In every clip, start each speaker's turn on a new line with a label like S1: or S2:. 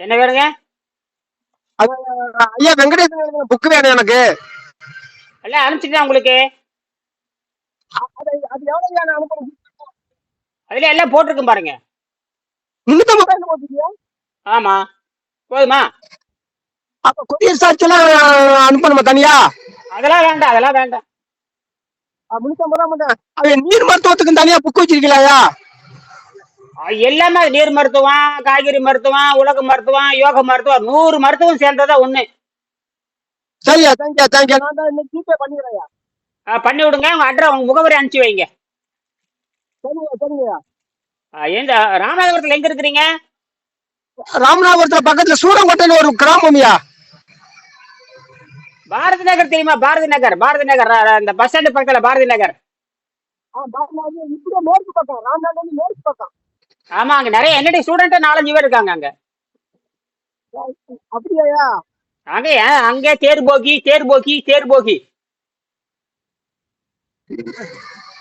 S1: என்ன வேணுங்க?
S2: ஐயா வெங்கடேசன் புக்கு வேணும் எனக்கு.
S1: எல்லாம் அனுப்பிச்சிட்டேன் உங்களுக்கு. அதுல எல்லாம் போட்டிருக்கும் பாருங்க. ஆமா. போதுமா?
S2: அப்ப கொரியர் சார்ஜ் எல்லாம் அனுப்பணுமா தனியா?
S1: அதெல்லாம் வேண்டாம் அதெல்லாம் வேண்டாம்.
S2: அஹ் முன்னூத்தம்பது ரூபா நீர் மருத்துவத்துக்கு தனியா புக் வச்சிருக்கீங்களா
S1: எல்லாமே நீர் மருத்துவம் காய்கறி மருத்துவம் உலக மருத்துவம் யோக மருத்துவம் நூறு மருத்துவம் சேர்ந்ததா ஒண்ணு.
S2: சரியா தேங்க்யூ தேங்க்யூ நான் தான் இன்னைக்கு ஜிபே பண்ணிடுறேன்
S1: பண்ணி விடுங்க உங்க அட்ரஸ் உங்க முகவரி அனுப்பிச்சு வைங்க.
S2: சரிங்க சரிங்க
S1: அஹ் எந்த ராமநாதபுரத்துல எங்க இருக்கிறீங்க?
S2: ராமநாதபுரத்துல பக்கத்துல சூரங்கோட்டையில ஒரு கிராமம்யா.
S1: பாரதி நகர் தெரியுமா? பாரதி நகர் பாரதி நகர் அஹ் இந்த பஸ் ஸ்டாண்டு பக்கத்துல பாரதி நகர்
S2: இப்படியே மேற்கு பக்கம் ராமநாதபுரம் மேற்கு பக்கம்.
S1: ஆமா அங்க நிறைய என்னுடைய ஸ்டூடெண்ட் நாலஞ்சு பேர் இருக்காங்க அங்க.
S2: அப்படியா
S1: அங்க அங்கே தேர் போகி தேர் போகி தேர் போகி.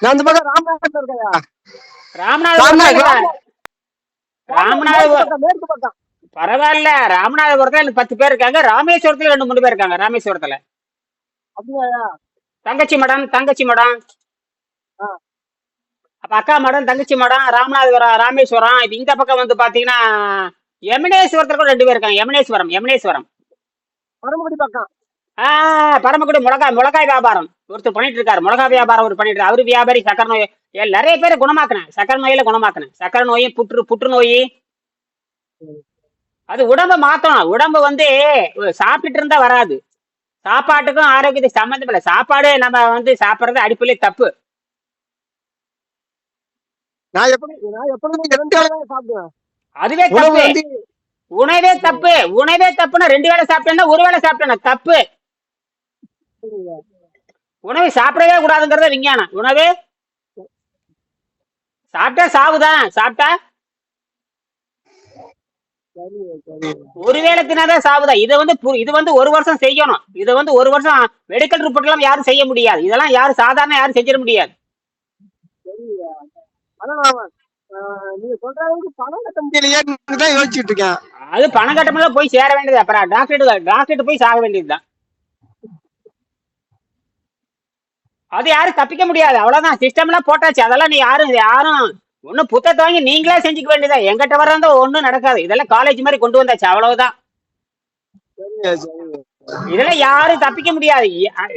S2: நான் அந்த பக்கம் ராமநாதபுரத்துல இருக்கேன்யா
S1: ராமநாதபுரம் ராமநாதபுரம்
S2: மேற்கு பக்கம்
S1: பரவாயில்ல ராமநாதபுரத்துல எனக்கு பத்து பேர் இருக்காங்க. ராமேஸ்வரத்துல ரெண்டு மூணு பேர் இருக்காங்க ராமேஸ்வரத்துல.
S2: அப்படியா
S1: தங்கச்சி மடம் தங்கச்சி மடம்.
S2: ஆ.
S1: அப்ப அக்கா மடம் தங்கச்சி மடம் ராமநாதபுரம் ராமேஸ்வரம் இது இந்த பக்கம் வந்து பாத்தீங்கன்னா யமுனேஸ்வரத்துல கூட ரெண்டு பேர் இருக்காங்க. யமுனேஸ்வரம் யமுனேஸ்வரம்
S2: பரமக்குடி பக்கம்.
S1: ஆஹ் பரமக்குடி மிளகாய் மிளகாய் வியாபாரம். ஒருத்தர் பண்ணிட்டு இருக்காரு. மிளகாய் வியாபாரம் ஒரு பண்ணிட்டு. அவரு வியாபாரி சக்கரை நோய். நிறைய பேரை குணமாக்குனேன் சக்கரை நோயில குணமாக்குனேன் சக்கரை நோய் புற்று புற்றுநோய் அது உடம்ப மாத்தணும். உடம்பு வந்து சாப்பிட்டுட்டு இருந்தா வராது. சாப்பாட்டுக்கும் ஆரோக்கியத்துக்கு சம்மந்தம் இல்லை. சாப்பாடு நம்ம வந்து சாப்பிடுறது அடிப்படையே தப்பு.
S2: நான் எப்படி நான் எப்பொழுதுமே இரண்டு வேளை தான் சாப்பிடுவேன்.
S1: அதுவே
S2: உணவு
S1: தப்பு.
S2: வந்து
S1: உணவே தப்பு. உணவே தப்புன்னா ரெண்டு வேளை சாப்பிட்டேன்னா ஒரு வேளை சாப்பிட்டேன்னா தப்பு. உணவை சாப்பிடவே கூடாதுங்கிறத விஞ்ஞானம். உணவு சாப்பிட்டா சாவுதான் சாப்பிட்டா?
S2: சரி, சரி.
S1: ஒரு வேளை தினாதான் சாவுதான் இதை வந்து பு- இது வந்து ஒரு வருஷம் செய்யணும். இதை வந்து ஒரு வருஷம் மெடிக்கல் ரிப்போர்ட் எல்லாம் யாரும் செய்ய முடியாது. இதெல்லாம் யாரும் சாதாரண யாரும் செஞ்சிட முடியாது.
S2: நீங்க சொல்ற அளவுக்கு பணம் கட்ட முடியலையேன்னு தான் யோசிச்சுட்டு இருக்கேன்.
S1: அது பணம் கட்டமெல்லாம் போய் சேர வேண்டியது. அப்புறம் டாக்டர் டாக்டர் போய் சாக வேண்டியதுதான். அது யாரும் தப்பிக்க முடியாது. அவ்வளவுதான். சிஸ்டம் எல்லாம் போட்டாச்சு. அதெல்லாம் நீ யாரும் யாரும் ஒன்னும் புத்தகத்தை வாங்கி நீங்களே செஞ்சுக்க வேண்டியதா எங்கிட்ட வர்றதா ஒண்ணும் நடக்காது. இதெல்லாம் காலேஜ் மாதிரி கொண்டு வந்தாச்சு. அவ்வளவுதான். இதெல்லாம் யாரும் தப்பிக்க முடியாது.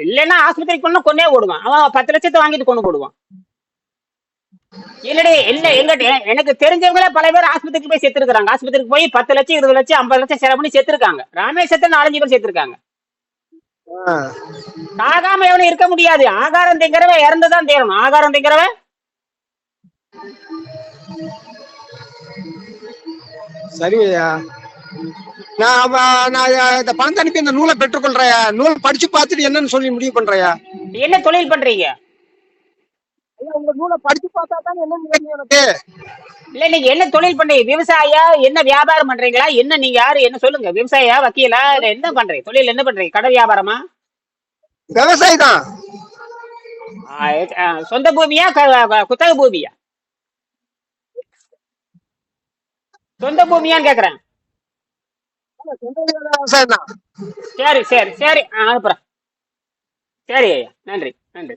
S1: இல்லைன்னா ஆஸ்பத்திரிக்கு கொண்டு கொண்டே ஓடுவான். அவன் பத்து லட்சத்தை வாங்கிட்டு கொண்டு போடுவான். இல்லடி இல்ல எங்கிட்ட எனக்கு தெரிஞ்சவங்களே பல பேர் ஆஸ்பத்திரிக்கு போய் செத்துருக்காங்க ஆஸ்பத்திரிக்கு போய் பத்து லட்சம் இருபது லட்சம் ஐம்பது லட்சம் செலவு பண்ணி செத்துருக்காங்க ராமேஸ்வரத்தை நாலஞ்சு பேர் செத்துருக்காங்க
S2: ஆஹ்,
S1: சாகாம எவனும் இருக்க முடியாது. ஆகாரம் திங்கிறவன் இறந்துதான் தேரணும். ஆகாரம் திங்கிறவன்?
S2: சரிங்கய்யா. நான் இந்த பணத்தை அனுப்பி இந்த நூலை பெற்றுக்கொள்றேன். நூல் படிச்சு பார்த்துட்டு என்னன்னு சொல்லி முடிவு பண்றேயா
S1: என்ன தொழில் பண்றீங்க?
S2: உங்க நூலை படிச்சு பார்த்தா தான் என்னன்னு தெரியும் எனக்கு?
S1: இல்ல நீங்க என்ன தொழில் பண்றீங்க விவசாயியா என்ன வியாபாரம் பண்றீங்களா? என்ன நீங்க யாரு? என்ன சொல்லுங்க. விவசாயியா வக்கீலா? இல்ல என்ன பண்றீங்க? தொழில் என்ன பண்றீங்க? கடை வியாபாரமா?
S2: விவசாயி தான்
S1: ஆ, ஆ, சொந்த பூமியா? க- க- குத்தகை பூமியா? சொந்த பூமியான்னு கேக்குறேன்.
S2: விவசாயம் தான்
S1: சரி சரி சரி. ஆ, அனுப்புறேன் சரி ஐயா. நன்றி நன்றி.